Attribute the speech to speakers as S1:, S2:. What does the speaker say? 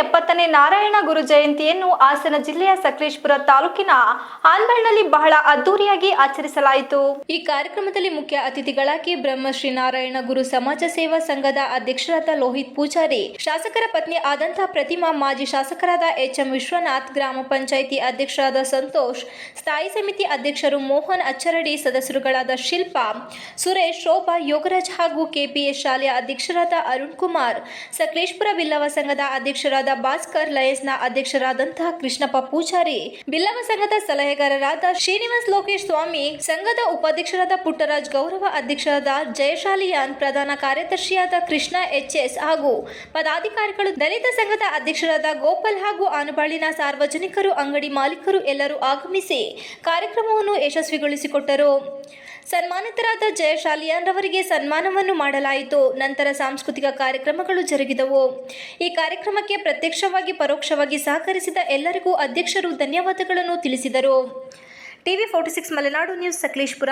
S1: ಎಪ್ಪತ್ತನೇ ನಾರಾಯಣ ಗುರು ಜಯಂತಿಯನ್ನು ಹಾಸನ ಜಿಲ್ಲೆಯ ಸಕಲೇಶ್ಪುರ ತಾಲೂಕಿನ ಆನ್ಬಳ್ನಲ್ಲಿ ಬಹಳ ಅದ್ದೂರಿಯಾಗಿ ಆಚರಿಸಲಾಯಿತು. ಈ ಕಾರ್ಯಕ್ರಮದಲ್ಲಿ ಮುಖ್ಯ ಅತಿಥಿಗಳಾಗಿ ಬ್ರಹ್ಮಶ್ರೀ ನಾರಾಯಣ ಗುರು ಸಮಾಜ ಸೇವಾ ಸಂಘದ ಅಧ್ಯಕ್ಷರಾದ ಲೋಹಿತ್ ಪೂಜಾರಿ, ಶಾಸಕರ ಪತ್ನಿ ಆದಂತಹ ಪ್ರತಿಮಾ ಮಾಜಿ ಶಾಸಕರಾದ ಎಚ್ ಎಂ ವಿಶ್ವನಾಥ್, ಗ್ರಾಮ ಪಂಚಾಯಿತಿ ಅಧ್ಯಕ್ಷರಾದ ಸಂತೋಷ್, ಸ್ಥಾಯಿ ಸಮಿತಿ ಅಧ್ಯಕ್ಷರು ಮೋಹನ್ ಅಚ್ಚರಡಿ, ಸದಸ್ಯರುಗಳಾದ ಶಿಲ್ಪಾ, ಸುರೇಶ್, ಶೋಭಾ ಯೋಗರಾಜ್ ಹಾಗೂ ಕೆಪಿಎಸ್ ಶಾಲೆಯ ಅಧ್ಯಕ್ಷರಾದ ಅರುಣ್ ಕುಮಾರ್, ಸಕಲೇಶ್ಪುರ ಬಿಲ್ಲವ ಸಂಘದ ಅಧ್ಯಕ್ಷರಾದ ಭಾಸ್ಕರ್ ಲಯಸ್ನ ಅಧ್ಯಕ್ಷರಾದಂತಹ ಕೃಷ್ಣಪ್ಪ ಪೂಜಾರಿ, ಬಿಲ್ಲವ ಸಂಘದ ಸಲಹೆಗಾರರಾದ ಶ್ರೀನಿವಾಸ್ ಲೋಕೇಶ್ ಸ್ವಾಮಿ, ಸಂಘದ ಉಪಾಧ್ಯಕ್ಷರಾದ ಪುಟ್ಟರಾಜ್ ಗೌರವ, ಅಧ್ಯಕ್ಷರಾದ ಜಯಶಾಲಿಯಾನ್, ಪ್ರಧಾನ ಕಾರ್ಯದರ್ಶಿಯಾದ ಕೃಷ್ಣ ಎಚ್ಎಸ್ ಹಾಗೂ ಪದಾಧಿಕಾರಿಗಳು, ದಲಿತ ಸಂಘದ ಅಧ್ಯಕ್ಷರಾದ ಗೋಪಾಲ್ ಹಾಗೂ ಆನಬಾಳಿನ ಸಾರ್ವಜನಿಕರು, ಅಂಗಡಿ ಮಾಲೀಕರು ಎಲ್ಲರೂ ಆಗಮಿಸಿ ಕಾರ್ಯಕ್ರಮವನ್ನು ಯಶಸ್ವಿಗೊಳಿಸಿಕೊಟ್ಟರು. ಸನ್ಮಾನಿತರಾದ ಜಯಶಾಲಿಯಾನ್ ರವರಿಗೆ ಸನ್ಮಾನವನ್ನು ಮಾಡಲಾಯಿತು. ನಂತರ ಸಾಂಸ್ಕೃತಿಕ ಕಾರ್ಯಕ್ರಮಗಳು ಜರುಗಿದವು. ಈ ಕಾರ್ಯಕ್ರಮಕ್ಕೆ ಪ್ರತ್ಯಕ್ಷವಾಗಿ, ಪರೋಕ್ಷವಾಗಿ ಸಹಕರಿಸಿದ ಎಲ್ಲರಿಗೂ ಅಧ್ಯಕ್ಷರು ಧನ್ಯವಾದಗಳನ್ನು ತಿಳಿಸಿದರು. TV forty six Malenadu news Sakleshpur.